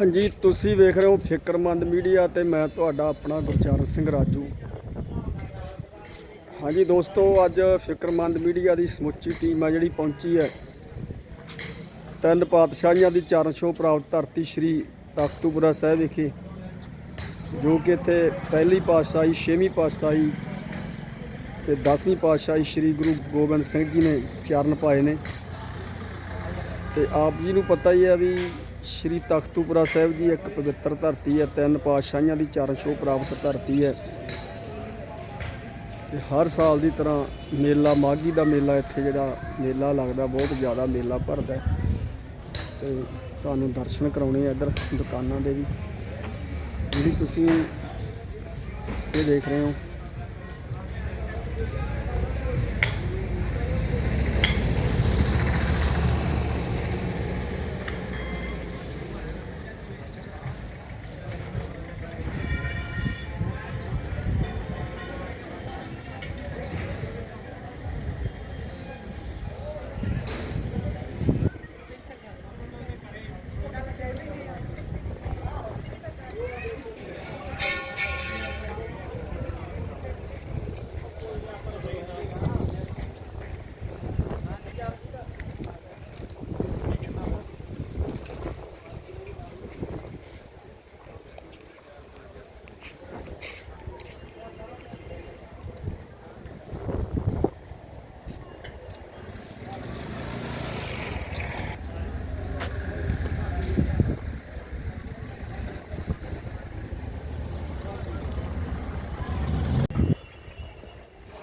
ਹਾਂਜੀ, ਤੁਸੀਂ ਵੇਖ ਰਹੇ ਹੋ ਫਿਕਰਮੰਦ ਮੀਡੀਆ ਤੇ ਮੈਂ ਤੁਹਾਡਾ ਆਪਣਾ ਗੁਰਚਰਨ ਸਿੰਘ ਰਾਜੂ। ਹਾਂਜੀ ਦੋਸਤੋ, ਅੱਜ ਫਿਕਰਮੰਦ ਮੀਡੀਆ ਦੀ ਸਮੁੱਚੀ ਟੀਮ ਆ ਜਿਹੜੀ ਪਹੁੰਚੀ ਹੈ। ਤਿੰਨ ਪਾਤਸ਼ਾਹੀਆਂ ਦੀ ਚਰਨ ਛੋਹ ਪ੍ਰਾਪਤ ਧਰਤੀ ਸ੍ਰੀ ਤਖਤੂਪੁਰਾ ਸਾਹਿਬ ਵਿਖੇ, ਜੋ ਕਿ ਇੱਥੇ ਪਹਿਲੀ ਪਾਤਸ਼ਾਹੀ, ਛੇਵੀਂ ਪਾਤਸ਼ਾਹੀ ਤੇ 10ਵੀਂ ਪਾਤਸ਼ਾਹੀ ਸ੍ਰੀ ਗੁਰੂ ਗੋਬਿੰਦ ਸਿੰਘ ਜੀ ਨੇ ਚਰਨ ਪਾਏ ਨੇ। ਤੇ ਆਪ ਜੀ ਨੂੰ ਪਤਾ ਹੀ ਹੈ ਵੀ ਸ਼੍ਰੀ ਤਖਤੂਪੁਰਾ ਸਾਹਿਬ ਜੀ, ਇੱਕ ਪਵਿੱਤਰ ਧਰਤੀ ਹੈ, ਤਿੰਨ ਪਾਤਸ਼ਾਹੀਆਂ ਦੀ ਚਰਨ ਛੋਹ ਪ੍ਰਾਪਤ ਧਰਤੀ ਹੈ। ਤੇ ਹਰ ਸਾਲ ਦੀ ਤਰ੍ਹਾਂ ਮੇਲਾ, ਮਾਘੀ ਦਾ ਮੇਲਾ ਇੱਥੇ ਜਿਹੜਾ ਮੇਲਾ ਲੱਗਦਾ, ਬਹੁਤ ਜ਼ਿਆਦਾ ਮੇਲਾ ਭਰਦਾ ਹੈ। ਤੇ ਤੁਹਾਨੂੰ ਦਰਸ਼ਨ ਕਰਾਉਣੇ ਆ ਇੱਧਰ ਦੁਕਾਨਾਂ ਦੇ ਵੀ। ਜਿਹੜੀ ਤੁਸੀਂ ਇਹ ਦੇਖ ਰਹੇ ਹੋ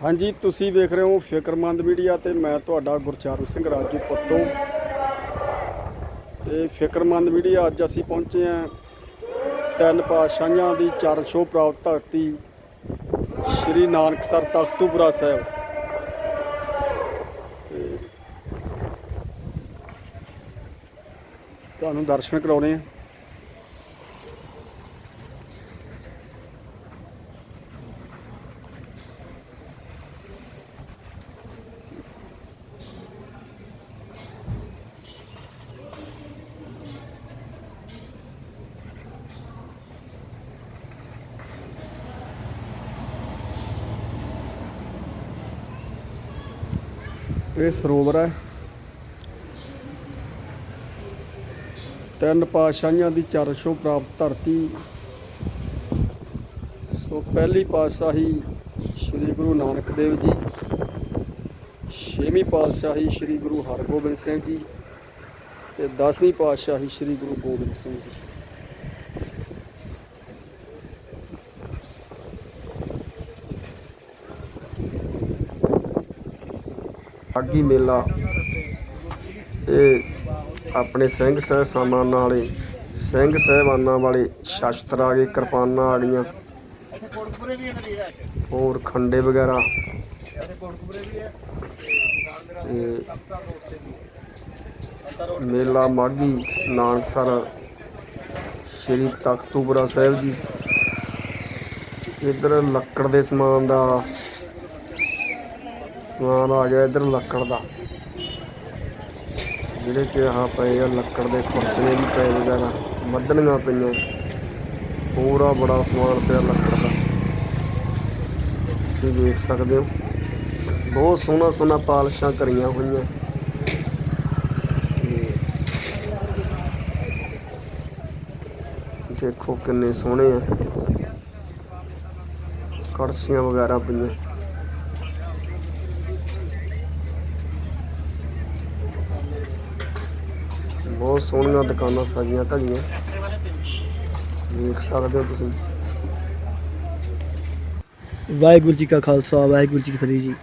ਹਾਂਜੀ, ਤੁਸੀਂ ਵੇਖ ਰਹੇ ਹੋ ਫਿਕਰਮੰਦ ਮੀਡੀਆ ਤੇ ਮੈਂ ਤੁਹਾਡਾ ਗੁਰਚਰਨ ਸਿੰਘ ਰਾਜੂ ਪੱਤੋ। ਤੇ ਫਿਕਰਮੰਦ ਮੀਡੀਆ, ਅੱਜ ਅਸੀਂ ਪਹੁੰਚੇ ਹਾਂ ਤਿੰਨ ਪਾਤਸ਼ਾਹੀਆਂ ਦੀ ਚਰਨ ਛੋਹ ਪ੍ਰਾਪਤ ਧਰਤੀ, ਸ਼੍ਰੀ ਨਾਨਕਸਰ ਤਖਤੂਪੁਰਾ ਸਾਹਿਬ। ਤੇ ਤੁਹਾਨੂੰ ਦਰਸ਼ਨ ਕਰਾਉਣੇ ਆ। ਇਹ ਸਰੋਵਰ ਹੈ। ਤਿੰਨ ਪਾਤਸ਼ਾਹੀਆਂ ਦੀ ਚਰਨ ਪ੍ਰਾਪਤ ਧਰਤੀ। ਸੋ ਪਹਿਲੀ ਪਾਤਸ਼ਾਹੀ ਸ੍ਰੀ ਗੁਰੂ ਨਾਨਕ ਦੇਵ ਜੀ। ਛੇਵੀਂ ਪਾਤਸ਼ਾਹੀ ਸ੍ਰੀ ਗੁਰੂ ਹਰਗੋਬਿੰਦ ਸਿੰਘ ਜੀ। ਤੇ 10ਵੀਂ ਪਾਤਸ਼ਾਹੀ ਸ੍ਰੀ ਗੁਰੂ ਗੋਬਿੰਦ ਸਿੰਘ ਜੀ। ਮਾਘੀ ਮੇਲਾ। ਇਹ ਆਪਣੇ ਸਿੰਘ ਸਾਹਿਬਾਨਾਂ ਵਾਲੇ ਸਿੰਘ ਸਾਹਿਬਾਨਾਂ ਵਾਲੇ ਸ਼ਸਤਰ ਆ ਗਏ, ਕਿਰਪਾਨਾਂ ਆ ਗਈਆਂ। ਹੋਰ ਖੰਡੇ ਵਗੈਰਾ। ਮੇਲਾ ਮਾਘੀ, ਨਾਨਕਸਰ, ਸ਼੍ਰੀ ਤਖਤੂਪੁਰਾ ਸਾਹਿਬ ਜੀ। ਇੱਧਰ ਲੱਕੜ ਦੇ ਸਮਾਨ ਦਾ ਸਮਾਨ ਆ ਗਿਆ ਇਧਰ ਲੱਕੜ ਦਾ। ਜਿਹੜੇ ਕਿ ਆਹ ਪਏ ਆ ਲੱਕੜ ਦੇ ਖੁਰਚਣੇ ਵੀ ਪਏ ਵਗੈਰਾ ਮੱਧਣੀਆਂ ਪਈਆਂ। ਪੂਰਾ ਬੜਾ ਸਮਾਨ ਪਿਆ ਲੱਕੜ ਦਾ। ਤੁਸੀਂ ਦੇਖ ਸਕਦੇ ਹੋ। ਬਹੁਤ ਸੋਹਣਾ ਸੋਹਣਾ ਪਾਲਿਸ਼ਾਂ ਕਰੀਆਂ ਹੋਈਆਂ। ਦੇਖੋ ਕਿੰਨੇ ਸੋਹਣੇ ਆ। ਕੜਸੀਆਂ ਵਗੈਰਾ ਪਈਆਂ। ਬਹੁਤ ਸੋਹਣੀਆਂ ਦੁਕਾਨਾਂ ਸਾਜੀਆਂ ਧਰੀਆਂ ਦੇਖ ਸਕਦੇ ਹੋ ਤੁਸੀਂ। ਵਾਹਿਗੁਰੂ ਜੀ ਕਾ ਖਾਲਸਾ ਵਾਹਿਗੁਰੂ ਜੀ ਕੀ ਫਤਿਹ ਜੀ।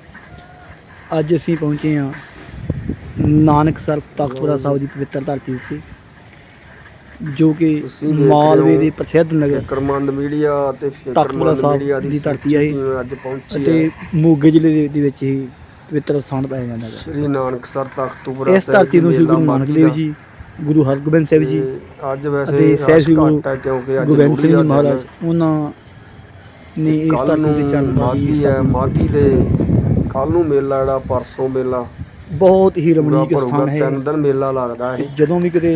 ਅੱਜ ਅਸੀਂ ਪਹੁੰਚੇ ਹਾਂ ਨਾਨਕਸਰ ਤਖਤਪੁਰਾ ਸਾਹਿਬ ਦੀ ਪਵਿੱਤਰ ਧਰਤੀ ਉੱਤੇ ਜੋ ਕਿ ਮਾਲਵੇ ਹੋ ਦੇ ਪ੍ਰਸਿੱਧ ਨਗਰ ਫਿਕਰਮੰਦ ਮੀਡੀਆ ਤੇ ਤਖ਼ਤਪੁਰਾ ਸਾਹਿਬ ਦੀ ਧਰਤੀ। ਟੀਮ ਅੱਜ ਪਹੁੰਚੀ ਅਤੇ ਹੈ। ਮੋਗੇ ਜ਼ਿਲ੍ਹੇ ਦੇ- ਵਿੱਚ ਹੀ ਪਵਿੱਤਰ ਸਥਾਨ ਪਾਇਆ ਜਾਂਦਾ ਹੈ। ਸ੍ਰੀ ਨਾਨਕਸਰ ਤਖਤੂਪੁਰਾ ਇਸ ਧਰਤੀ ਨੂੰ ਸ੍ਰੀ ਗੁਰੂ ਨਾਨਕ ਦੇਵ। ਜੀ ਗੁਰੂ ਹਰਗੋਬਿੰਦ ਸਾਹਿਬ ਜੀ ਤੇ ਅੱਜ ਵੈਸੇ ਸਹਿਬ ਸ੍ਰੀ ਗੁਰੂ ਘੱਟ ਹੈ ਕਿਉਂਕਿ ਅੱਜ ਗੋਬਿੰਦ ਸਿੰਘ ਜੀ ਮਹਾਰਾਜ ਉਹਨਾਂ ਨੇ ਇਸ ਧਰਤੀ ਤੇ ਚਰਨ ਪਾਈ ਇਸ ਹੈ ਧਰਤੀ ਮਾਘੀ ਦੇ ਕੱਲ ਨੂੰ ਮੇਲਾ ਜਿਹੜਾ ਪਰਸੋਂ ਮੇਲਾ। ਬਹੁਤ ਹੀ ਪੂਰਾ ਰਮਣੀਕ ਭਰੂਗਾ ਸਥਾਨ ਹੈ ਤਿੰਨ ਦਿਨ ਮੇਲਾ ਲੱਗਦਾ ਹੈ। ਜਦੋਂ ਵੀ ਕਿਤੇ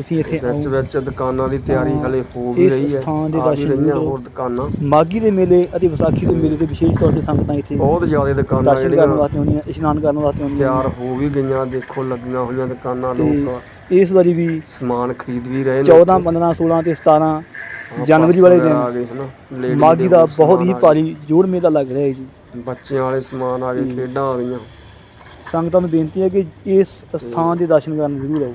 ਤੁਸੀਂ ਇੱਥੇ ਵਿੱਚ ਆਓ। ਵਿੱਚ ਦੁਕਾਨਾਂ ਦੀ ਤਿਆਰੀ ਹਾਂ, ਹਲੇ ਹੋ ਵੀ ਇਸ ਰਹੀ ਹੈ। ਸਥਾਨ ਦੇ ਆ ਵੀ ਦਰਸ਼ਨ ਰਹੀਆਂ ਕਰੋ। ਹੋਰ ਦੁਕਾਨਾਂ। ਮਾਗੀ ਦੇ ਮੇਲੇ ਅਤੇ ਵਿਸਾਖੀ ਦੇ ਮੇਲੇ ਤੇ ਵਿਸ਼ੇਸ਼ ਤੌਰ ਤੇ ਸੰਗਤਾਂ ਇੱਥੇ ਬਹੁਤ ਜ਼ਿਆਦਾ ਦੁਕਾਨਾਂ ਦਰਸ਼ਨ ਕਰਨ ਜਿਹੜੀਆਂ ਵਾਸਤੇ ਆਉਂਦੀਆਂ ਇਸ਼ਨਾਨ ਕਰਨ ਵਾਸਤੇ ਆਉਂਦੀਆਂ। ਤਿਆਰ ਹੋ ਵੀ ਗਈਆਂ ਦੇਖੋ ਲੱਗੀਆਂ ਹੋਈਆਂ ਦੁਕਾਨਾਂ ਤੇ ਲੋਕ। ਇਸ ਵਾਰੀ ਵੀ ਸਮਾਨ ਖਰੀਦ ਵੀ ਰਹੇ 14 15 16 ਤੇ 17 ਹਾਂ, ਜਨਵਰੀ ਵਾਲੇ ਦਿਨ ਲੇਡੀ ਮਾਗੀ ਦੇ ਬਹੁਤ ਹੀ ਭਾਰੀ ਜੋੜ ਮੇਲਾ ਲੱਗ ਰਿਹਾ ਹੈ ਜੀ। ਬੱਚਿਆਂ ਵਾਲੇ ਸਮਾਨ ਆ ਗਏ। ਖੇਡਾਂ ਆ ਗਈਆਂ ਸੰਗਤਾਂ ਨੂੰ ਬੇਨਤੀ ਹੈ ਕਿ ਇਸ ਸਥਾਨ ਦੇ ਦਰਸ਼ਨ ਕਰਨ ਜ਼ਰੂਰ ਆਓ।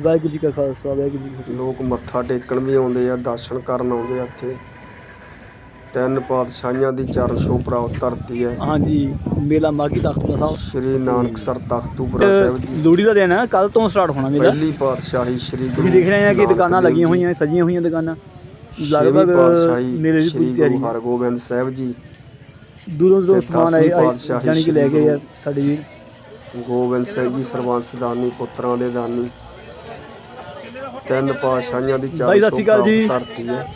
ਵਾਹਿਗੁਰੂ ਜੀ ਕਾ ਖਾਲਸਾ ਵਾਹਿਗੁਰੂ ਜੀ ਕੀ ਫਤਿਹ। ਲੋਕ ਮੱਥਾ ਟੇਕਣ ਵੀ ਆਉਂਦੇ ਆ ਦਰਸ਼ਨ ਕਰਨ ਆਉਂਦੇ ਆ ਇੱਥੇ। ਤਿੰਨ ਪਾਤਸ਼ਾਹੀਆਂ ਦੀ ਚਰਨ ਛੋਹ ਪ੍ਰਾਪਤ ਧਰਤੀ ਹੈ। ਹਾਂਜੀ ਮੇਲਾ ਮਾਗੀ ਤਖਤਪੁਰਾ ਸਾਹਿਬ। ਸ਼੍ਰੀ ਨਾਨਕਸਰ ਤਖਤੂਪੁਰਾ ਸਾਹਿਬ ਜੀ। ਲੋਹੜੀ ਦਾ ਦਿਨ ਹੈ ਕੱਲ ਤੋਂ ਸਟਾਰਟ ਹੋਣਾ ਮੇਲਾ। ਪਹਿਲੀ ਪਾਤਸ਼ਾਹੀ ਸ਼੍ਰੀ ਗੁਰੂ ਤੁਸੀਂ ਦੇਖ ਰਹੇ ਆ ਕਿ ਦੁਕਾਨਾਂ ਲੱਗੀਆਂ ਹੋਈਆਂ ਸਜੀਆਂ ਹੋਈਆਂ ਦੁਕਾਨਾਂ। ਲਗਭਗ ਪਾਤਸ਼ਾਹੀ ਮੇਲੇ ਦੀ ਪੂਰੀ ਤਿਆਰੀ ਗੁਰੂ ਹਰਗੋਬਿੰਦ ਸਾਹਿਬ ਜੀ। ਦੂਰੋਂ ਦੂਰੋਂ ਸਮਾਨ ਆਏ ਪਾਤਸ਼ਾਹੀ ਜਾਨੀ ਕਿ ਲੈ ਗਏ ਆ ਸ਼੍ਰੀ ਸਾਡੇ ਵੀਰ। ਗੋਬਿੰਦ ਸਿੰਘ ਜੀ ਸਰਬੰਸ ਦਾਨੀ ਪੁੱਤਰਾਂ ਦੇ ਦਾਨੀ। ਤਿੰਨ ਪਾਤਸ਼ਾਹੀਆਂ ਦੀ ਚਰਨ ਬਾਈ ਸਤਿ ਸ਼੍ਰੀ ਅਕਾਲ ਜੀ। ਧਰਤੀ ਹੈ।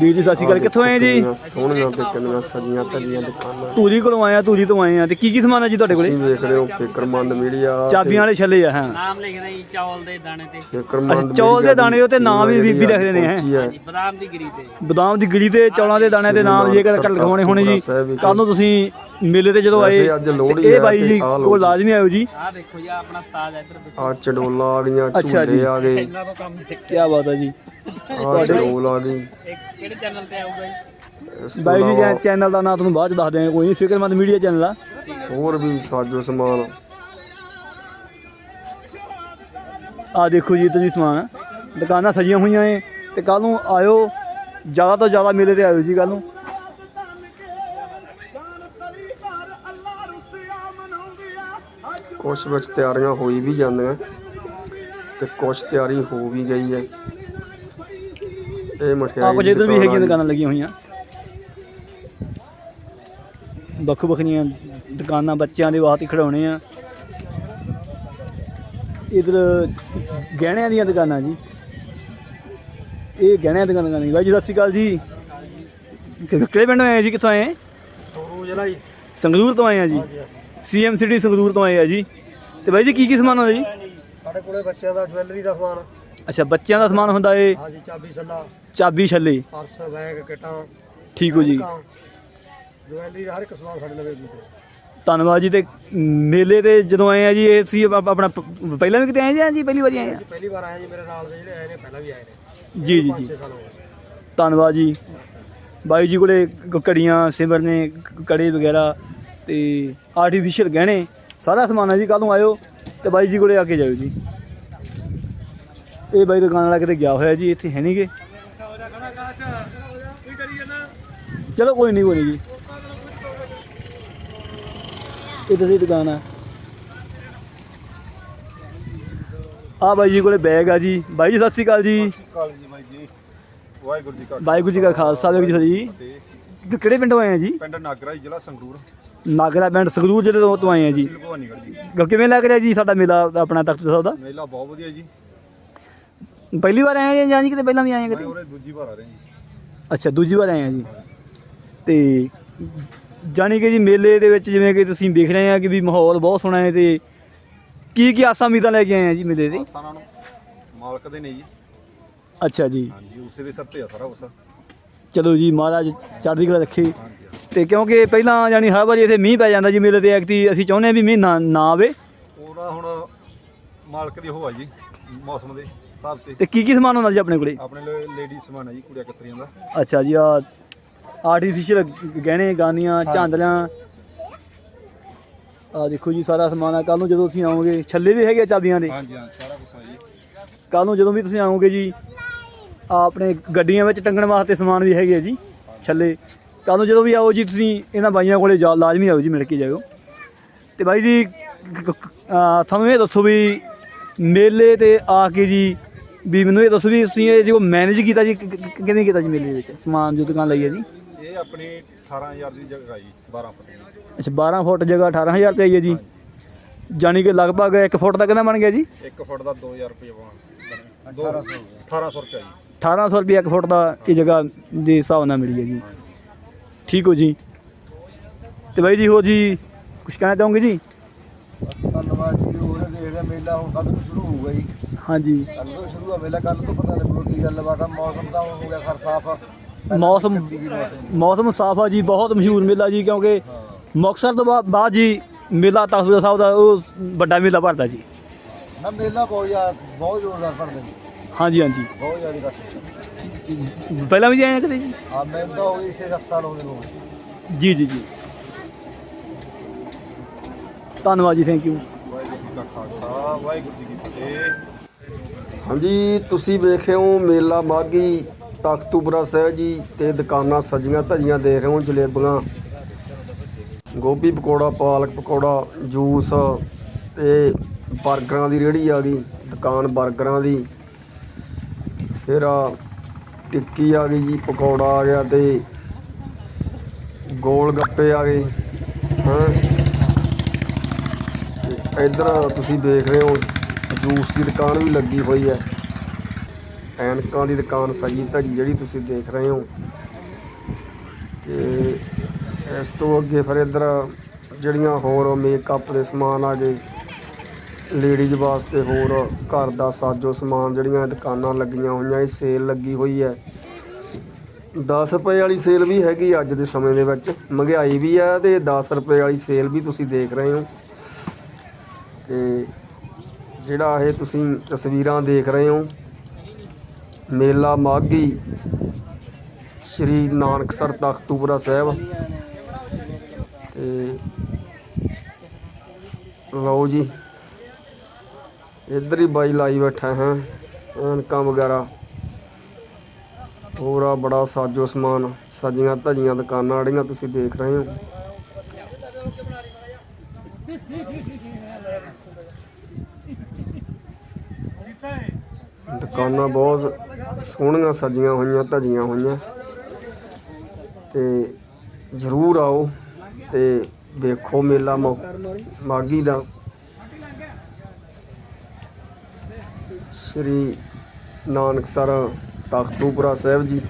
ਵੀਰ ਜੀ ਸਤਿ ਸ਼੍ਰੀ ਅਕਾਲ। ਕਿੱਥੋਂ ਆਏ ਜੀ? ਕਿੰਨੀਆਂ ਸੋਹਣੀਆਂ ਤੇ ਕਿੰਨੀਆਂ ਸਜੀਆਂ ਧਜੀਆਂ ਦੁਕਾਨਾਂ। ਧੂਰੀ ਕੋਲੋਂ ਆਏ ਆ ਧੂਰੀ ਤੋਂ ਆਏ ਆ ਤੇ ਕੀ ਕੀ ਸਮਾਨ ਹੈ ਜੀ ਤੁਹਾਡੇ ਕੋਲੇ? ਤੁਸੀਂ ਵੇਖ ਰਹੇ ਹੋ ਫਿਕਰਮੰਦ ਮੀਡੀਆ ਚਾਬੀਆਂ ਵਾਲੇ ਛੱਲੇ ਆ ਹਾਂ। ਨਾਮ ਲਿਖਦਾ ਜੀ ਚੌਲ ਦੇ ਦਾਣੇ ਤੇ। ਫਿਕਰਮੰਦ ਅੱਛਾ, ਚੌਲ ਦੇ media ਦਾਣੇ ਦੀ ਉੱਤੇ ਨਾਮ ਵੀ ਬੀਬੀ ਜਿਹੜੀ ਲਿਖਦੇ ਨੇ, ਹੈਂ। ਪਹੁੰਚੀ ਹੈ। ਬਦਾਮ ਦੀ ਗਰੀ ਤੇ। ਬਦਾਮ ਦੀ ਗਿਰੀ ਤੇ ਚੌਲਾਂ ਦੇ ਦਾਣਿਆਂ ਦੇ ਨਾਮ ਜੇਕਰ ਕੱਲ ਲਿਖਵਾਉਣੇ ਹੋਣੇ ਜੀ ਕੱਲ ਨੂੰ ਤੁਸੀਂ ਮੇਲੇ ਤੇ ਜਦੋਂ ਆਏ ਵੈਸੇ ਅੱਜ ਲੋਹੜੀ ਤੇ ਇਹ ਬਾਈ ਤੇ ਜੀ ਆਹ ਲਓ ਕੋਲ ਜੀ। ਲਾਜ਼ਮੀ ਆਇਓ ਜੀ। ਆਹ ਦੇਖੋ ਜੀ ਆਹ ਆਪਣਾ ਸਟਾਜ ਹੈ ਇੱਧਰ ਦੇਖੋ। ਆ ਚਡੋਲਾ ਆ ਗਈਆਂ ਅੱਛਾ ਜੀ। ਝੂਲੇ ਆ ਗਏ। ਇਹਨਾਂ ਤੋਂ ਕੰਮ ਸਿੱਖ ਕੀ ਬਾਤ ਹੈ ਜੀ। ਆ ਚਡੋਲ ਆ ਗਈ। ਇੱਕ ਕਿਹੜੇ ਚੈਨਲ ਤੇ ਆਊਗਾ ਜੀ? ਇਸ ਤੋਂ ਬਾਈ ਜੀ ਇਲਾਵਾ ਚੈ- ਚੈਨਲ ਦਾ ਨਾਮ ਤੁਹਾਨੂੰ ਬਾਅਦ ਚ ਦੱਸ ਦਿਆਂਗੇ ਕੋਈ ਨਹੀਂ ਫਿਕਰਮੰਦ ਮੀਡੀਆ ਚੈਨਲ ਆ। ਹੋਰ ਵੀ ਸਾਜੋ ਸਮਾਨ। ਆ ਦੇਖੋ ਜੀ ਇੱਧਰ ਵੀ ਸਮਾਨ ਆ। ਦੁਕਾਨਾਂ ਸਜੀਆਂ ਹੋਈਆਂ ਏ ਤੇ ਕੱਲ ਨੂੰ ਆਇਓ ਜ਼ਿਆਦਾ ਤੋਂ ਜ਼ਿਆਦਾ ਮੇਲੇ ਤੇ ਆਇਓ ਜੀ ਕੱਲ ਨੂੰ। ਕੁਛ ਵਿੱਚ ਤਿਆਰੀਆਂ ਹੋਈ ਵੀ ਜਾਂਦੀਆਂ ਤੇ ਕੁਛ ਤਿਆਰੀ ਹੋ ਵੀ ਗਈ ਹੈ। ਇਹ ਆ ਮਠਿਆਈ ਕੁਝ ਇੱਧਰ ਵੀ ਹੈਗੀਆਂ ਦੁਕਾਨਾਂ ਲੱਗੀਆਂ ਹੋਈਆਂ। ਵੱਖ ਵੱਖਰੀਆਂ ਦੁਕਾਨਾਂ ਬੱਚਿਆਂ ਦੇ ਵਾਸਤੇ ਖਿਡੌਣੇ ਆ। ਇਧਰ ਗਹਿਣਿਆਂ ਦੀਆਂ ਦੁਕਾਨਾਂ ਜੀ। ਇਹ ਗਹਿਣਿਆਂ ਦੀਆਂ ਦੁਕਾਨਾਂ ਜੀ। ਬਾਈ ਜੀ ਸਤਿ ਸ਼੍ਰੀ ਅਕਾਲ ਜੀ। ਕਿਹੜੇ ਪਿੰਡੋਂ ਆਏ ਜੀ? ਕਿੱਥੋਂ ਆਏ? ਜੀ। ਸੰਗਰੂਰ ਤੋਂ ਆਏ ਆ ਜੀ। ਸੀਐਮ ਸਿਟੀ ਸੰਗਰੂਰ ਤੋਂ ਆਏ ਆ ਜੀ। ਤੇ ਬਾਈ ਜੀ ਕੀ ਕੀ ਸਮਾਨ ਹੁੰਦਾ ਜੀ? ਸਾਡੇ ਕੋਲੇ ਬੱਚਿਆਂ ਦਾ ਜਵੈਲਰੀ ਦਾ ਸਮਾਨ। ਅੱਛਾ ਬੱਚਿਆਂ ਦਾ ਸਮਾਨ ਹੁੰਦਾ ਏ? ਹਾਂਜੀ ਚਾਬੀ ਸੱਲਾ ਚਾਬੀ ਛੱਲੇ। ਪਰਸ ਬੈਗ ਕਿਟਾਂ ਠੀਕ ਹੋ ਜੀ। ਜਵੈਲਰੀ ਦਾ ਹਰ ਇੱਕ ਸਮਾਨ ਸਾਡੇ ਲਵੇ ਜੀ। ਧੰਨਵਾਦ ਜੀ ਤੇ ਮੇਲੇ ਤੇ ਜਦੋਂ ਆਏ ਆ ਜੀ ਇਹ ਸੀ ਆਪਣਾ ਪਹਿਲਾਂ ਵੀ ਕਿਤੇ ਆਏ ਜੀ ਜੀ ਪਹਿਲੀ ਵਾਰੀ ਆਏ ਆ? ਅਸੀਂ ਪਹਿਲੀ ਵਾਰ ਆਏ ਜੀ ਮੇਰੇ ਨਾਲ ਦੇ ਜਿਹੜੇ ਆਏ ਨੇ ਪਹਿਲਾਂ ਵੀ ਆਏ ਨੇ। ਜੀ ਜੀ ਜੀ। 6 ਸਾਲ ਹੋ ਗਏ। ਧੰਨਵਾਦ ਜੀ। ਬਾਈ ਜੀ ਕੋਲੇ ਕ- ਘੜੀਆਂ ਸਿਮਰ ਨੇ ਕੜੇ ਵਗੈਰਾ ਤੇ ਆਰਟੀਫੀਸ਼ੀਅਲ ਗਹਿਣੇ। ਸਾਰਾ ਸਮਾਨ ਹੈ ਜੀ ਕੱਲ ਨੂੰ ਆਇਓ ਤੇ ਬਾਈ ਜੀ ਕੋਲੇ ਆ ਕੇ ਜਾਇਓ ਜੀ। ਇਹ ਬਾਈ ਦੁਕਾਨ ਵਾਲਾ ਕਿਤੇ ਗਿਆ ਹੋਇਆ ਜੀ ਇੱਥੇ ਹੈ ਨਹੀਂਗੇ ਚਲੋ ਕੋਈ ਨਹੀਂ ਕੋਈ ਜੀ। ਇੱਧਰ ਦੀ ਦੁਕਾਨ ਆ। ਆ ਬਾਈ ਜੀ ਕੋਲੇ ਬੈਗ ਆ ਜੀ। ਬਾਈ ਜੀ ਸਤਿ ਸ਼੍ਰੀ ਅਕਾਲ ਜੀ। ਕਾਲ ਜੀ ਬਾਈ ਜੀ ਵਾਹਿਗੁਰੂ ਜੀ ਕਾ ਵਾਹਿਗੁਰੂ ਜੀ ਕਾ ਖਾਲਸਾ ਵਾਹਿਗੁਰੂ ਜੀ ਕੀ ਫਤਿਹ ਫਤਿਹ। ਕਿਹੜੇ ਪਿੰਡੋਂ ਆਏ ਆ ਜੀ? ਪਿੰਡ ਨਾਗਰਾ ਜੀ ਜ਼ਿਲ੍ਹਾ ਸੰਗਰੂਰ। ਨਾਗਰਾ ਪਿੰਡ ਸੰਗਰੂਰ ਜ਼ਿਲ੍ਹੇ ਤੋਂ ਤੋਂ ਆਏ ਆ ਜੀ। ਤਹਿਸੀਲ ਭਵਾਨੀਗੜ੍ਹ ਜੀ। ਗ- ਕਿਵੇਂ ਲੱਗ ਰਿਹਾ ਜੀ ਸਾਡਾ ਮੇਲਾ ਆਪਣਾ ਤਖਤ ਸਾਹਿਬ ਦਾ? ਮੇਲਾ ਬਹੁਤ ਵਧੀਆ ਜੀ। ਪਹਿਲੀ ਵਾਰ ਆਏ ਆ ਜਾਂ ਜੀ ਕਿਤੇ ਪਹਿਲਾਂ ਵੀ ਆਏ ਆ ਮੈਂ ਕਿਤੇ ਉਰੇ ਦੂਜੀ ਵਾਰ ਆ ਰਿਹਾ ਜੀ। ਅੱਛਾ ਦੂਜੀ ਵਾਰ ਆਏ ਆ ਜੀ। ਤੇ ਜਾਣੀ ਕਿ ਜੀ ਮੇਲੇ ਦੇ ਵਿੱਚ ਜਿਵੇਂ ਕਿ ਤੁਸੀਂ ਦੇਖ ਰਹੇ ਆ ਕਿ ਵੀ ਮਾਹੌਲ ਬਹੁਤ ਸੋਹਣਾ ਹੈ ਤੇ ਕੀ ਕੀ ਆਸਾਂ ਉਮੀਦਾਂ ਲੈ ਕੇ ਆਏ ਆ ਜੀ ਮੇਲੇ ਦੇ? ਆਸਾਂ ਨੂੰ ਮਾਲਕ ਦੇ ਨੇ ਜੀ। ਅੱਛਾ ਜੀ। ਹਾਂਜੀ ਉਸੇ ਦੇ ਸਿਰ ਤੇ ਆ ਸਾਰਾ ਕੁਛ। ਚਲੋ ਜੀ ਮਹਾਰਾਜ ਚੜ੍ਹਦੀ ਕਲਾ ਰੱਖੇ। ਤੇ ਕਿਉਂਕਿ ਪਹਿਲਾਂ ਜਾਨੀ ਹਰ ਵਾਰੀ ਇੱਥੇ ਮੀਂਹ ਪੈ ਜਾਂਦਾ ਜੀ ਮੇਲੇ ਤੇ ਐਕਤੀ ਅਸੀਂ ਚਾਹੁੰਦੇ ਹਾਂ ਵੀ ਮੀਂਹ ਨਾ ਨਾ ਆਵੇ। ਉਹਦਾ ਹੁਣ ਮਾਲਕ ਦੀ ਉਹ ਆ ਜੀ ਮੌਸਮ ਦੇ ਹਿਸਾਬ ਤੇ। ਤੇ ਕੀ ਕੀ ਸਮਾਨ ਹੁੰਦਾ ਜੀ ਆਪਣੇ ਕੋਲੇ? ਆਪਣੇ ਲੇਡੀ ਸਮਾਨ ਆ ਜੀ ਕੁੜੀਆਂ ਕਤਰੀਆਂ ਦਾ। ਅੱਛਾ ਜੀ ਆ ਆਰਟੀਫੀਸ਼ੀਅਲ ਗਹਿਣੇ ਗਾਨੀਆਂ ਝਾਂਦਰਾਂ ਆ ਦੇਖੋ ਜੀ ਸਾਰਾ ਸਮਾਨ ਆ। ਕੱਲ ਨੂੰ ਜਦੋਂ ਅਸੀਂ ਆਓਗੇ ਛੱਲੇ ਵੀ ਹੈਗੇ ਆ ਚਾਬੀਆਂ ਦੇ। ਹਾਂਜੀ ਹਾਂ ਸਾਰਾ ਕੁਛ ਆ ਜੀ। ਕੱਲ ਨੂੰ ਜਦੋਂ ਵੀ ਤੁਸੀਂ ਆਓਗੇ ਜੀ ਆ ਆਪਣੇ ਗੱਡੀਆਂ ਵਿੱਚ ਟੰਗਣ ਵਾਸਤੇ ਸਮਾਨ ਵੀ ਹੈਗੇ ਆ ਜੀ ਛੱਲੇ। ਕੱਲ ਨੂੰ ਜਦੋਂ ਵੀ ਆਓ ਜੀ ਤੁਸੀਂ ਇਹਨਾਂ ਬਾਈਆਂ ਕੋਲੇ ਜਾ ਲਾਜ਼ਮੀ ਆਓ ਜੀ ਮਿਲ ਕੇ ਜਾਇਓ। ਤੇ ਬਾਈ ਜੀ ਤੁਹਾਨੂੰ ਇਹ ਦੱਸੋ ਵੀ ਮੇਲੇ ਤੇ ਆ ਕੇ ਜੀ ਵੀ ਮੈਨੂੰ ਇਹ ਦੱਸੋ ਵੀ ਤੁਸੀਂ ਇਹ ਜੋ ਮੈਨੇਜ ਕੀਤਾ ਜੀ ਕਿਵੇਂ ਕੀਤਾ ਜੀ ਮੇਲੇ ਵਿੱਚ? ਸਮਾਨ ਜੋ ਦੁਕਾਨ ਲਈ ਹੈ ਜੀ। ਇਹ ਆਪਣੀ 18000 ਦੀ ਜਗ੍ਹਾ ਜੀ 12 ਫੁੱਟ ਅੱਛਾ 12 ਫੁੱਟ ਜਗ੍ਹਾ 18000 ਤੇ ਆਈ ਹੈ ਜੀ। ਜਾਣੀ ਕਿ ਲਗਭਗ 1 ਫੁੱਟ ਦਾ ਕਿੰਨਾ ਬਣ ਗਿਆ ਜੀ? 1 ਫੁੱਟ ਦਾ 2000 ਰੁਪਏ ਬਣ 1800 1800 ਰੁਪਏ ਜੀ 1800 ਰੁਪਏ 1 ਫੁੱਟ ਦਾ ਇਹ ਜਗ੍ਹਾ ਦੇ ਹਿਸਾਬ ਨਾਲ ਮਿਲੀ ਹੈ ਜੀ। ਠੀਕ ਹੋ ਜੀ? ਤੇ ਬਾਈ ਜੀ ਹੋ ਜੀ ਕੁਝ ਕਹਿਣਾ ਚਾਹੋਗੇ ਜੀ? ਧੰਨਵਾਦ ਜੀ ਉਹਨੇ ਦੇਖਦੇ ਮੇਲਾ ਹੁਣ ਕਦੋਂ ਤੋਂ ਸ਼ੁਰੂ ਹੋਊਗਾ ਜੀ। ਹਾਂਜੀ। ਕੱਲ ਤੋਂ ਸ਼ੁਰੂ ਆ ਮੇਲਾ ਕੱਲ ਤੋਂ ਪਤਾ ਲੱਗੂ ਕੀ ਗੱਲ ਬਾਤ ਆ ਮੌਸਮ ਤਾਂ ਹੋ ਗਿਆ ਖਰ ਸਾਫ਼। ਮੌਸਮ ਮੌਸਮ। ਸਾਫ਼ ਆ ਜੀ ਬਹੁਤ ਮਸ਼ਹੂਰ ਮੇਲਾ ਜੀ ਕਿਉਂਕਿ ਮੁਕਤਸਰ ਤੋਂ ਬਾਅਦ ਜੀ ਮੇਲਾ ਤਖਤੂਰਾ ਸਾਹਿਬ ਦਾ ਉਹ ਵੱਡਾ ਮੇਲਾ ਭਰਦਾ ਜੀ। ਨਾ ਮੇਲਾ ਬਹੁਤ ਜ਼ੋਰਦਾਰ ਪੜਦੇ ਨੇ। ਹਾਂਜੀ ਹਾਂਜੀ। ਬਹੁਤ ਜ਼ਿਆਦਾ ਪਹਿਲਾਂ ਵੀ ਜੀ ਆਏ ਆ ਕਦੇ ਜੀ? ਮੈਂ ਤਾਂ ਹੋ ਗਈ 6-7 ਸਾਲ ਹੋ ਗਏ ਲੋਕ ਜੀ ਜੀ ਜੀ। ਧੰਨਵਾਦ ਜੀ ਥੈਂਕ ਯੂ ਵਾਹਿਗੁਰੂ ਜੀ ਕਾ ਖਾਲਸਾ ਵਾਹਿਗੁਰੂ ਜੀ ਕੀ ਫਤਿਹ। ਹਾਂਜੀ ਤੁਸੀਂ ਵੇਖੇ ਹੋ ਮੇਲਾ ਮਾਗੀ ਤਖਤੂਪੁਰਾ ਸਾਹਿਬ ਜੀ ਤੇ ਦੁਕਾਨਾਂ ਸਜੀਆਂ ਧਜੀਆਂ ਦੇਖ ਰਹੇ ਹੋ ਜਲੇਬੀਆਂ। ਗੋਭੀ ਪਕੌੜਾ ਪਾਲਕ ਪਕੌੜਾ ਜੂਸ ਤੇ 버ਗਰਾਂ ਦੀ ਰੇਹੜੀ ਆ ਗਈ ਦੁਕਾਨ 버ਗਰਾਂ ਦੀ। ਫਿਰ ਆ ਟਿੱਕੀ ਆ ਗਈ ਜੀ, ਪਕੌੜਾ ਆ ਗਿਆ ਤੇ ਗੋਲ ਗੱਪੇ ਆ ਗਏ, ਹਾਂ। ਤੇ ਇੱਧਰ ਤੁਸੀਂ ਦੇਖ ਰਹੇ ਹੋ, ਜੂਸ ਦੀ ਦੁਕਾਨ ਵੀ ਲੱਗੀ ਹੋਈ ਹੈ। ਐਨਕਾਂ ਦੀ ਦੁਕਾਨ ਸਜੀ ਧਜੀ ਜਿਹੜੀ ਤੁਸੀਂ ਦੇਖ ਰਹੇ ਹੋ। ਤੇ ਇਸ ਤੋਂ ਅੱਗੇ ਫਿਰ ਇੱਧਰ ਜਿਹੜੀਆਂ ਹੋਰ ਮੇਕਅਪ ਦੇ ਸਮਾਨ ਆ ਗਏ ਲੇਡੀਜ਼ ਵਾਸਤੇ ਹੋਰ ਘਰ ਦਾ ਸਾਜੋ ਸਮਾਨ ਜਿਹੜੀਆਂ ਦੁਕਾਨਾਂ ਲੱਗੀਆਂ ਹੋਈਆਂ, ਇਹ ਸੇਲ ਲੱਗੀ ਹੋਈ ਹੈ। 10 ਰੁਪਏ ਵਾਲੀ ਸੇਲ ਵੀ ਹੈਗੀ ਅੱਜ ਦੇ ਸਮੇਂ ਦੇ ਵਿੱਚ। ਮਹਿੰਗਾਈ ਵੀ ਹੈ ਤੇ 10 ਰੁਪਏ ਵਾਲੀ ਸੇਲ ਵੀ ਤੁਸੀਂ ਦੇਖ ਰਹੇ ਹੋ। ਤੇ ਜਿਹੜਾ ਇਹ ਤੁਸੀਂ ਤਸਵੀਰਾਂ ਦੇਖ ਰਹੇ ਹੋ, ਮੇਲਾ ਮਾਘੀ, ਸ਼੍ਰੀ ਨਾਨਕਸਰ ਤਖਤੂਪੁਰਾ ਸਾਹਿਬ। ਤੇ ਲਓ ਜੀ ਇੱਧਰ ਹੀ ਬਾਈ ਲਾਈ ਬੈਠਾ ਹੈ, ਐਨਕਾਂ ਵਗੈਰਾ। ਹੋਰ ਆ ਬੜਾ ਸਾਜੋ ਸਮਾਨ, ਸਜੀਆਂ ਧਜੀਆਂ ਦੁਕਾਨਾਂ ਜਿਹੜੀਆਂ ਤੁਸੀਂ ਦੇਖ ਰਹੇ ਹੋ। ਦੁਕਾਨਾਂ ਬਹੁਤ ਸੋਹਣੀਆਂ ਸਜੀਆਂ ਹੋਈਆਂ, ਧਜੀਆਂ ਹੋਈਆਂ। ਤੇ ਜ਼ਰੂਰ ਆਓ ਤੇ ਵੇਖੋ ਮੇਲਾ ਮੌ- ਮਾਘੀ ਦਾ। ਸ਼੍ਰੀ ਨਾਨਕਸਰ ਤਖਤੂਪੁਰਾ ਸਾਹਿਬ ਜੀ।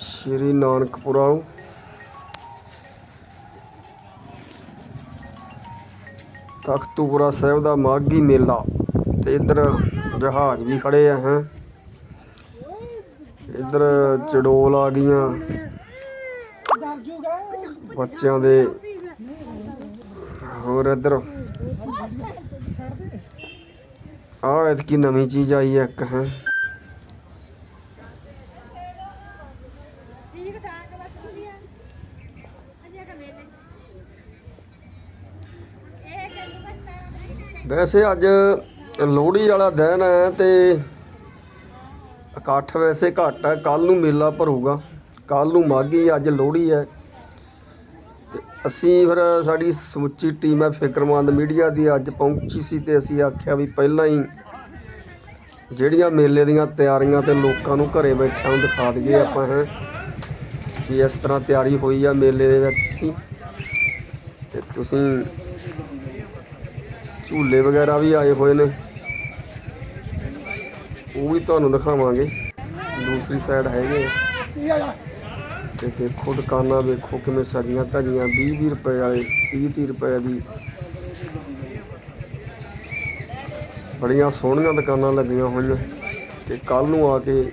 ਸ਼੍ਰੀ ਨਾਨਕਪੁਰਾ ਤਖਤੂਪੁਰਾ ਸਾਹਿਬ ਦਾ ਮਾਘੀ ਮੇਲਾ ਤੇ ਇੱਧਰ ਜਹਾਜ਼ ਵੀ ਖੜੇ ਆ, ਹੈ। ਇੱਧਰ ਚੜੋਲ ਆ ਗਈਆਂ। ਬੱਚਿਆਂ ਦੇ ਹੋਰ ਇੱਧਰ। ਆਹ ਐਤਕੀ ਨਵੀਂ ਚੀਜ਼ ਆਈ ਹੈ ਇੱਕ ਹੈ। ਵੈਸੇ ਅੱਜ ਲੋਹੜੀ ਵਾਲਾ ਦਿਨ ਹੈ ਤੇ ਇਕੱਠ ਵੈਸੇ ਘੱਟ ਹੈ। ਕੱਲ ਨੂੰ ਮੇਲਾ ਭਰੂਗਾ। ਕੱਲ ਨੂੰ ਮਾਘੀ ਅੱਜ ਲੋਹੜੀ ਹੈ। ਅਸੀਂ ਫਿਰ ਸਾਡੀ ਸਮੁੱਚੀ ਟੀਮ ਹੈ ਫਿਕਰਮੰਦ ਮੀਡੀਆ ਦੀ ਅੱਜ ਪਹੁੰਚੀ ਸੀ ਤੇ ਅਸੀਂ ਆਖਿਆ ਵੀ ਪਹਿਲਾਂ ਹੀ ਜਿਹੜੀਆਂ ਮੇਲੇ ਦੀਆਂ ਤਿਆਰੀਆਂ ਤੇ ਲੋਕਾਂ ਨੂੰ ਘਰੇ ਬੈਠਿਆਂ ਨੂੰ ਦਿਖਾ ਦਈਏ ਆਪਾਂ ਹੈ ਵੀ ਇਸ ਤਰ੍ਹਾਂ ਤਿਆਰੀ ਹੋਈ ਆ ਮੇਲੇ ਦੇ ਵਿੱਚ ਹੀ। ਤੇ ਤੁਸੀਂ ਝੂਲੇ ਵਗੈਰਾ ਵੀ ਆਏ ਹੋਏ ਨੇ ਉਹ ਵੀ ਤੁਹਾਨੂੰ ਦਿਖਾਵਾਂਗੇ ਦੂਸਰੀ ਸਾਈਡ ਹੈਗੇ ਆ। ਤੇ ਦੇਖੋ ਦੁਕਾਨਾਂ ਵੇਖੋ ਕਿਵੇਂ ਸਜੀਆਂ ਧਜੀਆਂ 20 20 ਰੁਪਏ ਵਾਲੇ 30 30 ਰੁਪਏ ਦੀ। ਬੜੀਆਂ ਸੋਹਣੀਆਂ ਦੁਕਾਨਾਂ ਲੱਗੀਆਂ ਹੋਈਆਂ। ਤੇ ਕੱਲ ਨੂੰ ਆ ਕੇ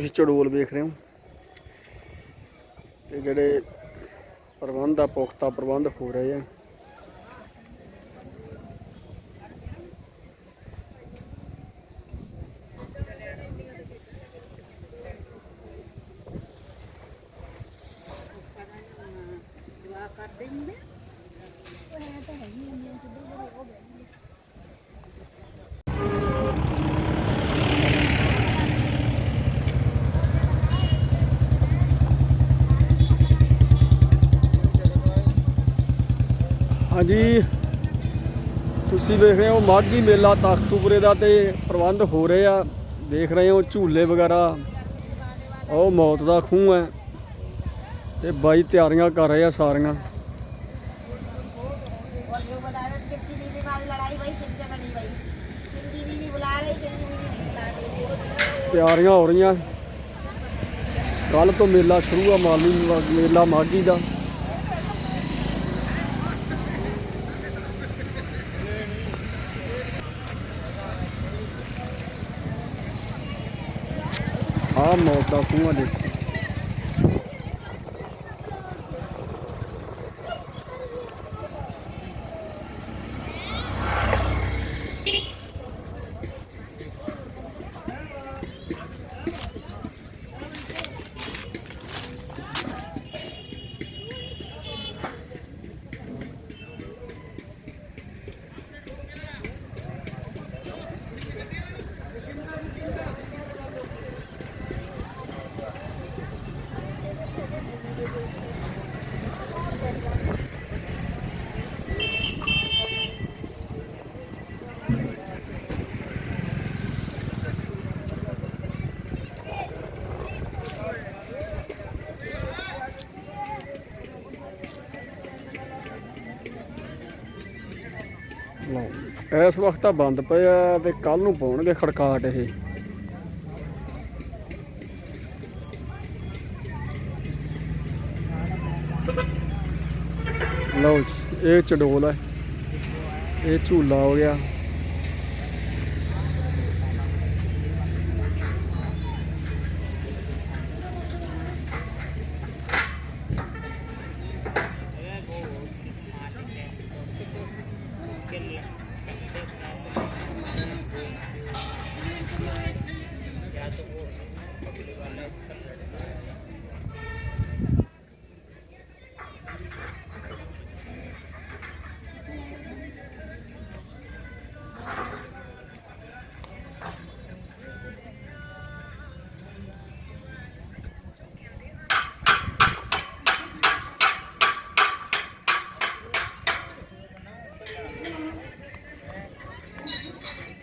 ਤੁਸੀਂ ਚੜੋਲ ਵੇਖ ਰਹੇ ਹੋ। ਤੇ ਜਿਹੜੇ ਪ੍ਰਬੰਧ ਆ ਪੁਖਤਾ ਪ੍ਰਬੰਧ ਹੋ ਰਹੇ ਆ ਹਾਂਜੀ ਦੇਖ ਰਹੇ ਹੋ ਮਾਝੀ ਮੇਲਾ ਤਖਤੂਪੁਰੇ ਦਾ ਤੇ ਪ੍ਰਬੰਧ ਹੋ ਰਹੇ ਆ। ਦੇਖ ਰਹੇ ਹੋ ਝੂਲੇ ਵਗੈਰਾ। ਉਹ ਮੌਤ ਦਾ ਖੂਹ ਹੈ ਤੇ ਬਾਈ ਤਿਆਰੀਆਂ ਕਰ ਰਹੇ ਆ ਸਾਰੀਆਂ। ਤਿਆਰੀਆਂ ਹੋ ਰਹੀਆਂ। ਕੱਲ ਤੋਂ ਮੇਲਾ ਸ਼ੁਰੂ ਆ ਮਾਲੀ ਮੇਲਾ ਮਾਝੀ ਦਾ। ਆ ਮੌਤ ਦਾ ਖੂਹ ਦੇਖੋ। ਇਸ ਵਕਤ ਤਾਂ ਬੰਦ ਪਏ ਆ ਤੇ ਕੱਲ ਨੂੰ ਪਾਉਣਗੇ ਖੜਕਾਟ ਇਹ। ਲਓ ਜੀ, ਇਹ ਚਡੋਲ ਹੈ ਇਹ ਝੂਲਾ ਹੋ ਗਿਆ।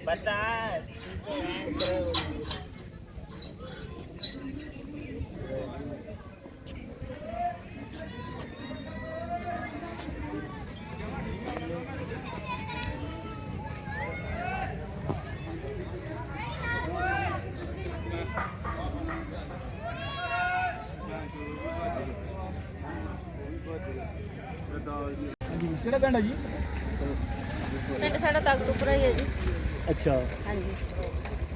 बता ਕਿਹੜਾ ਪਿੰਡ ਹੈ ਜੀ ਪਿੰਡ ਸਾਡਾ ਤਖਤੂਪੁਰਾ ਹੀ ਹੈ ਜੀ ਅੱਛਾ। ਹਾਂਜੀ।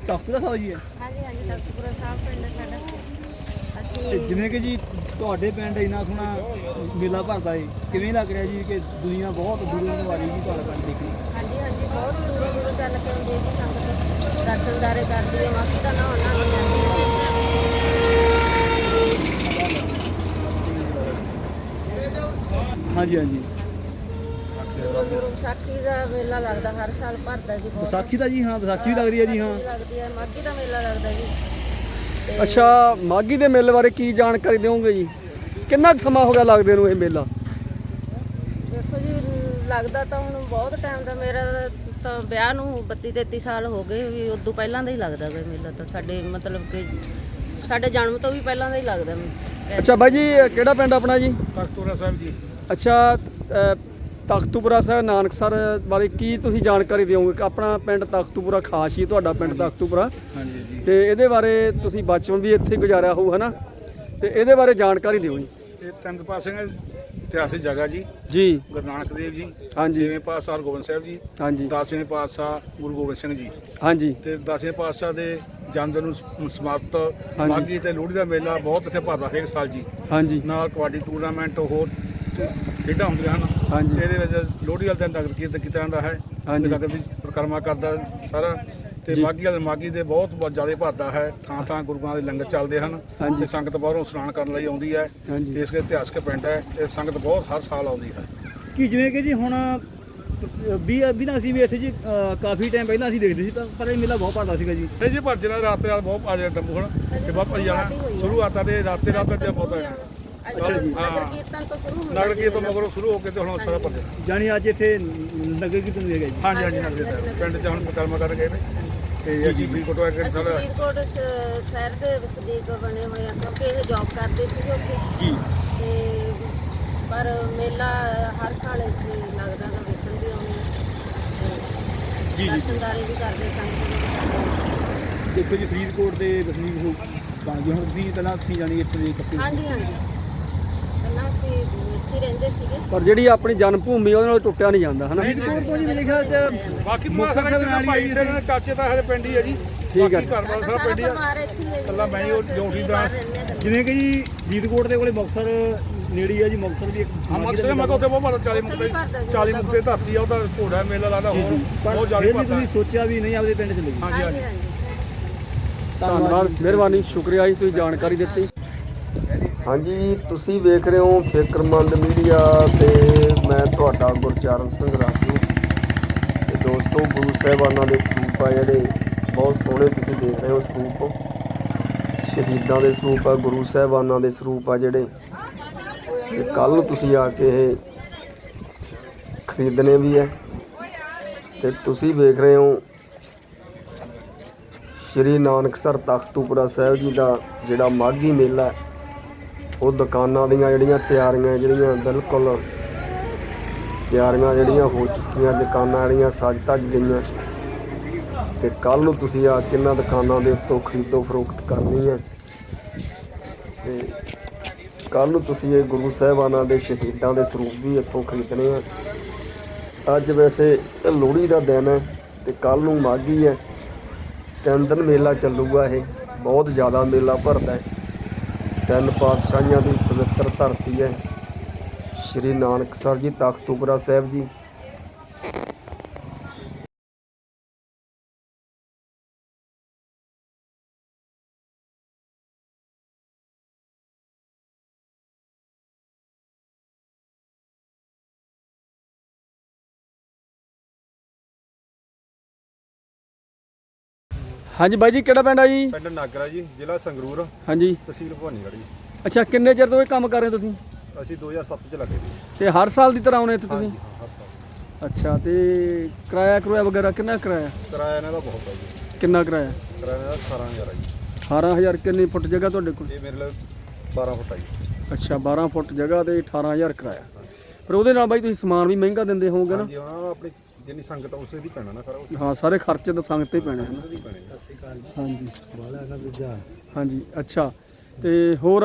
ਦਾ ਸਾਹਿਬ ਜੀ ਹੈ। ਹਾਂਜੀ ਹਾਂਜੀ ਤਖਤੂਪੁਰਾ ਸਾਹਿਬ ਪਿੰਡ ਹੈ ਸਾਡਾ। ਤੇ ਅਸੀਂ ਜਿਵੇਂ ਕਿ ਜੀ ਤੁਹਾਡੇ ਪਿੰਡ ਇੰਨਾ ਸੋਹਣਾ ਮੇਲਾ ਭਰਦਾ ਏ ਕਿਵੇਂ ਲੱਗ ਰਿਹਾ ਜੀ ਕਿ ਦੁਨੀਆ ਬਹੁਤ ਦੂਰੋਂ ਤੋਂ ਆ ਰਹੀ ਜੀ ਤੁਹਾਡਾ ਪਿੰਡ ਦੇਖਣ? ਹਾਂਜੀ ਹਾਂਜੀ ਬਹੁਤ ਦੂਰੋਂ ਦੂਰੋਂ ਚੱਲ ਕੇ ਆਉਂਦੀ ਹੈ ਜੀ ਸੰਗਤ। ਦਰਸ਼ਨਦਾਰੇ ਕਰਦੀ ਹੈ ਮਾਸੀ ਦਾ ਨਾ ਉਹਨਾਂ ਨੂੰ ਜਾਂਦੀ ਹੈ। ਹਾਂਜੀ ਹਾਂਜੀ। ਵਿਸਾਖੀ ਦਾ ਮੇਲਾ ਲੱਗਦਾ ਹਰ ਸਾਲ ਭਰਦਾ ਜੀ ਬਹੁਤ। ਵਿਸਾਖੀ ਦਾ ਜੀ ਹਾਂ ਵਿਸਾਖੀ ਵੀ ਲੱਗਦੀ ਹੈ ਜੀ ਹਾਂ। ਲੱਗਦੀ ਹੈ ਮਾਘੀ ਦਾ ਮੇਲਾ ਲੱਗਦਾ ਜੀ। ਅੱਛਾ ਮਾਗੀ ਦੇ ਮੇਲੇ ਬਾਰੇ ਕੀ ਜਾਣਕਾਰੀ ਦਿਓਗੇ ਜੀ? ਕਿੰਨਾ ਕੁ ਸਮਾਂ ਹੋ ਗਿਆ ਲੱਗਦੇ ਨੂੰ ਇਹ ਮੇਲਾ? ਦੇਖੋ ਜੀ ਲੱਗਦਾ ਤਾਂ ਹੁਣ ਬਹੁਤ ਟਾਈਮ ਦਾ ਮੇਰਾ ਤਾਂ ਵਿਆਹ ਨੂੰ 32 33 ਸਾਲ ਹੋ ਗਏ ਵੀ ਉਦੋਂ ਪਹਿਲਾਂ ਦਾ ਹੀ ਲੱਗਦਾ ਗਾ ਮੇਲਾ ਤਾਂ ਸਾਡੇ ਮਤਲਬ ਕਿ ਸਾਡੇ ਜਨਮ ਤੋਂ ਵੀ ਪਹਿਲਾਂ ਦਾ ਹੀ ਲੱਗਦਾ। ਅੱਛਾ ਬਾਈ ਜੀ ਇਹ ਕਿਹੜਾ ਪਿੰਡ ਆਪਣਾ ਜੀ? ਤਖਤੂਰਾ ਸਾਹਿਬ ਜੀ। ਅੱਛਾ ਅ, ਤਖਤੂਪੁਰਾ ਸਾਹਿਬ ਨਾਨਕਸਰ ਬਾਰੇ ਕੀ ਤੁਸੀਂ ਜਾਣਕਾਰੀ ਦਿਓਗੇ? ਆਪਣਾ ਪਿੰਡ ਤਖਤੂਪੁਰਾ ਖਾਸ ਹੀ ਤੁਹਾਡਾ ਪਿੰਡ ਤਖਤੂਪੁਰਾ। ਹਾਂਜੀ ਜੀ। ਤੇ ਇਹਦੇ ਬਾਰੇ ਤੁਸੀਂ ਬਚਪਨ ਵੀ ਇੱਥੇ ਗੁਜ਼ਾਰਿਆ ਹੋਊ ਹਨਾ? ਤੇ ਇਹਦੇ ਬਾਰੇ ਜਾਣਕਾਰੀ ਦਿਓ ਜੀ। ਇਹ ਤਿੰਨ ਪਾਸੇ ਇਤਿਹਾਸਿਕ ਜਗ੍ਹਾ ਜੀ। ਜੀ। ਗੁਰੂ ਨਾਨਕ ਦੇਵ ਜੀ। ਹਾਂਜੀ। ਛੇਵੇਂ ਪਾਤਸ਼ਾਹ ਹਰਗੋਬਿੰਦ ਸਾਹਿਬ ਜੀ। ਹਾਂਜੀ। ਦਸਵੇਂ ਪਾਤਸ਼ਾਹ ਗੁਰੂ ਗੋਬਿੰਦ ਸਿੰਘ ਜੀ। ਹਾਂਜੀ। ਤੇ ਦਸਵੇਂ ਪਾਤਸ਼ਾਹ ਦੇ ਜਨਮ ਨੂੰ ਸ- ਸਮਾਪਤ ਹਾਂਜੀ। ਮਾਘੀ ਤੇ ਲੋਹੜੀ ਦਾ ਮੇਲਾ ਬਹੁਤ ਇੱਥੇ ਭਰਦਾ ਹਰੇਕ ਸਾਲ ਜੀ। ਹਾਂਜੀ। ਨਾਲ ਕਬੱਡੀ ਟੂਰਨਾਮੈਂਟ ਹੋਰ ਤੇ ਖੇਡਾਂ ਹੁੰਦੀਆਂ ਹਨ। ਹਾਂਜੀ। ਤੇ ਇਹਦੇ ਵਿੱਚ ਲੋਹੜੀ ਵਾਲੇ ਦਿਨ ਨਗਰ ਕੀਰਤਨ ਕੀਤਾ ਜਾਂਦਾ ਹੈ ਹਾਂਜੀ। ਤੇ ਨਗਰ ਦੀ ਪ੍ਰਕਰਮਾ ਕਰਦਾ ਸਾਰਾ ਤੇ। ਮਾਘੀ ਵਾਲੇ ਮਾਘੀ ਦੇ ਬਹੁਤ ਬਹੁਤ ਜ਼ਿਆਦਾ ਭਰਦਾ ਹੈ ਥਾਂ ਥਾਂ ਗੁਰੂਆਂ ਦੇ ਲੰਗਰ ਚੱਲਦੇ ਹਨ। ਤੇ ਸੰਗਤ ਬਾਹਰੋਂ ਇਸ਼ਨਾਨ ਕਰਨ ਲਈ ਆਉਂਦੀ ਹੈ। ਇਸ ਕੇ ਇਤਿਹਾਸਕ ਪਿੰਡ ਹੈ ਤੇ ਸੰਗਤ ਬਹੁਤ ਹਰ ਸਾਲ ਆਉਂਦੀ ਹੈ ਕਿ ਜਿਵੇਂ ਕਿ ਜੀ ਹੁਣ ਵੀ ਵੀ ਨਾ ਅਸੀਂ ਵੀ ਇੱਥੇ ਜੀ ਕਾਫੀ ਟਾਈਮ ਪਹਿਲਾਂ ਅਸੀਂ ਦੇਖਦੇ ਸੀ ਤਾਂ ਪਰ ਇਹ ਮੇਲਾ ਬਹੁਤ ਭਰਦਾ ਸੀਗਾ ਜੀ ਤੇ ਜੀ ਭੱਜ ਨਾਲ ਰਾਤ ਰਾਤ ਬਹੁਤ ਆ ਜਾਂਦਾ ਤੰਬੂ ਹੁਣ ਤੇ ਬਹੁਤ ਭੱਜ ਜਾਣਾ ਸ਼ੁਰੂਆਤਾਂ ਦੇ ਰਾਤੇ ਰਾਤ ਤੇ ਬਹੁਤ ਆ ਜਾਣਾ ਅੱਛਾ ਜੀ। ਨਗਰ ਕੀਰਤਨ ਤੋਂ ਸ਼ੁਰੂ ਹੁੰਦਾ ਨਗਰ ਕੀਰਤਨ ਮਗਰੋਂ ਸ਼ੁਰੂ ਹੋ ਕੇ ਤੇ ਹੁਣ ਸਾਰਾ ਭੱਜ ਜਾਣਾ ਅੱਜ ਇੱਥੇ ਨਗਰ ਕੀਰਤਨ ਹੈਗਾ ਜੀ। ਹਾਂਜੀ ਹਾਂਜੀ ਨਗਰ ਕੀਰਤਨ ਪਿੰਡ 'ਚ ਹੁਣ ਪ੍ਰਕਰਮਾ ਕਰਨ ਗਏ ਨੇ। ਤੇ ਅਸੀਂ ਵੀ ਕੋਟਵਾ ਕੇ ਅਸੀਂ ਸਾਡਾ ਫਰੀਦਕੋਟ ਸ- ਸ਼ਹਿਰ ਦੇ ਵਸਨੀਕ ਬਣੇ ਹੋਏ ਆ ਕਿਉਂਕਿ ਇਹ ਜੌਬ ਕਰਦੇ ਸੀਗੇ ਉੱਥੇ। ਜੀ। ਤੇ ਪਰ ਮੇਲਾ ਹਰ ਸਾਲ ਇੱਥੇ ਲੱਗਦਾ ਗਾ ਵੇਖਣ ਵੀ ਆਉਂਦੇ ਆ। ਜੀ, ਜੀ। ਤੇ ਦਰਸ਼ਨਦਾਰੇ ਵੀ ਕਰਦੇ ਸੰਗਤ ਵੀ ਕਰਦੇ ਦੇਖੋ ਜੀ ਫਰੀਦਕੋਟ ਦੇ ਵਸਨੀਕ ਹੋ ਬਣ ਗਏ ਹੁਣ ਤੁਸੀਂ ਪਹਿਲਾਂ ਤੁਸੀਂ ਜਾਣੀ ਇੱਥੇ ਦੇ ਕੱਪੜੇ ਹਾਂਜੀ ਹਾਂਜੀ। ਅਸੀਂ ਇੱਥੇ ਹੀ ਰਹਿੰਦੇ ਸੀਗੇ। ਪਰ ਜਿਹੜੀ ਆਪਣੀ ਜਨਮ ਭੂਮੀ ਉਹਦੇ ਨਾਲ ਟੁੱਟਿਆ ਨਹੀਂ ਜਾਂਦਾ ਹਨਾ? ਫਰੀਦਕੋਟ ਤੋਂ ਜੀ ਮੇਰੇ ਖਿਆਲ ਚ ਬਾਕੀ ਮੁਕਤਸਰ ਮੁਕਤਸਰ ਦੇ ਨਾਲ ਦੇ ਹੀ ਭਾਈ ਤੇ ਇਹਨਾਂ ਦੇ ਚਾਚੇ ਤਾਂ ਹਰੇ ਪਿੰਡ ਹੀ ਹੈ ਜੀ। ਠੀਕ ਹੈ। ਬਾਕੀ ਘਰ ਵਾਲਾ ਸਾਰਾ ਪਿੰਡ ਹੀ ਜੀ। ਇਕੱਲਾ ਮੈਂ ਹੀ ਉਹ ਜੋਗੀ ਦਾ-। ਜਿਵੇਂ ਕਿ ਜੀ ਫਰੀਦਕੋਟ ਦੇ ਕੋਲੇ ਮੁਕਤਸਰ ਨੇੜੇ ਹੀ ਆ ਜੀ ਮੁਕਤਸਰ ਵੀ ਇੱਕ ਹਾਂ ਮਕਸਦ ਮੈਂ ਉੱਥੇ ਬਹੁਤ ਭਾਰਤ 40 ਮੁਕਤੇ 40 ਮੁਕਤੇ ਧਰਤੀ ਆ ਉਹਦਾ ਘੋੜਾ ਮੇਲਾ ਲੱਗਦਾ ਹੋਰ ਬਹੁਤ ਜ਼ਿਆਦਾ ਵੀ ਭਾਰਤ ਤੁਸੀਂ ਸੋਚਿਆ ਵੀ ਨਹੀਂ ਆਪਦੇ ਪਿੰਡ ਚ ਲਈ ਹਾਂਜੀ ਹਾਂਜੀ। ਧੰਨਵਾਦ ਮਿਹਰਬਾਨੀ ਸ਼ੁਕਰੀਆ ਜੀ ਤੁਸੀਂ ਜਾਣਕਾਰੀ ਦਿੱਤੀ। ਹਾਂਜੀ ਤੁਸੀਂ ਵੇਖ ਰਹੇ ਹੋ ਫਿਕਰਮੰਦ ਮੀਡੀਆ ਤੇ ਮੈਂ ਤੁਹਾਡਾ ਗੁਰਚਰਨ ਸਿੰਘ ਰਾਜੂ। ਤੇ ਦੋਸਤੋ ਗੁਰੂ ਸਾਹਿਬਾਨਾਂ ਦੇ ਸਰੂਪ ਆ ਜਿਹੜੇ ਬਹੁਤ ਸੋਹਣੇ ਤੁਸੀਂ ਦੇਖ ਰਹੇ ਹੋ ਸਰੂਪ। ਸ਼ਹੀਦਾਂ ਦੇ ਸਰੂਪ ਆ ਗੁਰੂ ਸਾਹਿਬਾਨਾਂ ਦੇ ਸਰੂਪ ਆ ਜਿਹੜੇ। ਤੇ ਕੱਲ ਤੁਸੀਂ ਆ ਕੇ ਇਹ ਖਰੀਦਣੇ ਵੀ ਹੈ ਤੇ ਤੁਸੀਂ ਵੇਖ ਰਹੇ ਹੋ ਸ਼੍ਰੀ ਨਾਨਕਸਰ ਤਖਤੂਪੁਰਾ ਸਾਹਿਬ ਜੀ ਦਾ ਜਿਹੜਾ ਮਾਘੀ ਮੇਲਾ। ਹੈ, ਉਹ ਦੁਕਾਨਾਂ ਦੀਆਂ ਜਿਹੜੀਆਂ ਤਿਆਰੀਆਂ ਜਿਹੜੀਆਂ ਬਿਲਕੁਲ ਤਿਆਰੀਆਂ ਜਿਹੜੀਆਂ ਹੋ ਚੁੱਕੀਆਂ, ਦੁਕਾਨਾਂ ਜਿਹੜੀਆਂ ਸੱਜ ਧੱਜ ਗਈਆਂ। ਤੇ ਕੱਲ ਨੂੰ ਤੁਸੀਂ ਆ ਕੇ ਇਹਨਾਂ ਦੁਕਾਨਾਂ ਦੇ ਉੱਤੋਂ ਖਰੀਦੋ ਫਰੋਖਤ ਕਰਨੀ ਹੈ। ਤੇ ਕੱਲ ਨੂੰ ਤੁਸੀਂ ਇਹ ਗੁਰੂ ਸਾਹਿਬਾਨਾਂ ਦੇ ਸ਼ਹੀਦਾਂ ਦੇ ਸਰੂਪ ਵੀ ਇੱਥੋਂ ਖਰੀਦਣੇ ਆ। ਅੱਜ ਵੈਸੇ ਲੋਹੜੀ ਦਾ ਦਿਨ ਹੈ ਤੇ ਕੱਲ ਨੂੰ ਮਾਘੀ ਹੈ। ਤਿੰਨ ਦਿਨ ਮੇਲਾ ਚੱਲੂਗਾ ਇਹ, ਬਹੁਤ ਜ਼ਿਆਦਾ ਮੇਲਾ ਭਰਦਾ ਹੈ। ਤਿੰਨ ਪਾਤਸ਼ਾਹਾਂ ਦੀ ਪਵਿੱਤਰ ਧਰਤੀ ਹੈ। ਸ਼੍ਰੀ ਨਾਨਕ ਸਾਹਿਬ ਜੀ ਤਖਤੂਪੁਰਾ ਸਾਹਿਬ ਜੀ। ਹਾਂਜੀ ਬਾਈ ਜੀ ਕਿਹੜਾ ਪਿੰਡ ਆ ਜੀ? ਪਿੰਡ ਨਾਗਰਾ ਜੀ ਜ਼ਿਲ੍ਹਾ ਸੰਗਰੂਰ ਹਾਂਜੀ। ਤਹਿਸੀਲ ਭਵਾਨੀਗੜ੍ਹ ਜੀ। ਅੱਛਾ ਕਿੰਨੇ ਚਿਰ ਤੋਂ ਇਹ ਕੰਮ ਕਰ ਰਹੇ ਹੋ ਤੁਸੀਂ? ਅਸੀਂ 2007 ਚ ਲੱਗੇ ਜੀ ਤੇ ਹਰ ਸਾਲ ਦੀ ਤਰ੍ਹਾਂ ਆਉਣੇ ਇੱਥੇ ਤੁਸੀਂ? ਹਾਂ ਹਰ ਸਾਲ। ਅੱਛਾ ਤੇ ਕਿਰਾਇਆ ਕਰੂਆ ਵਗੈਰਾ ਕਿੰਨਾ ਕਿਰਾਇਆ? ਕਿਰਾਇਆ ਇਹਨਾਂ ਦਾ ਬਹੁਤ ਹੈ ਜੀ। ਕਿੰਨਾ ਕਿਰਾਇਆ? ਕਿਰਾਇਆ ਇਹਨਾਂ ਦਾ 18000 ਹੈ ਜੀ। 18000 ਕਿੰਨੀ ਫੁੱਟ ਜਗ੍ਹਾ ਤੁਹਾਡੇ ਕੋਲ? ਇਹ ਮੇਰੇ ਲਈ 12 ਫੁੱਟ ਆ ਜੀ। ਅੱਛਾ 12 ਫੁੱਟ ਜਗ੍ਹਾ ਤੇ 18000 ਕਿਰਾਇਆ। ਪਰ ਉਹਦੇ ਨਾਲ ਬਾਈ ਤੁਸੀਂ ਸਮਾਨ ਵੀ ਮਹਿੰਗਾ ਦਿੰਦੇ ਹੋਵੋਗੇ ਨਾ। ਹਾਂਜੀ ਉਹਨਾਂ ਆਪਣੀ ਜਿੰਨੀ ਸੰਗਤ ਉਸੇ ਦੀ ਪੈਣਾ ਨਾ ਸਾਰਾ ਕੁਝ ਹਾਂ ਸਾਰੇ ਖਰਚੇ ਤਾਂ ਸੰਗਤ ਤੇ ਹੀ ਪੈਣੇ ਹਨ ਦੀ ਪੈਣੇ ਹਾਂਜੀ। ਹਾਂਜੀ ਅੱਛਾ। ਤੇ ਹੋਰ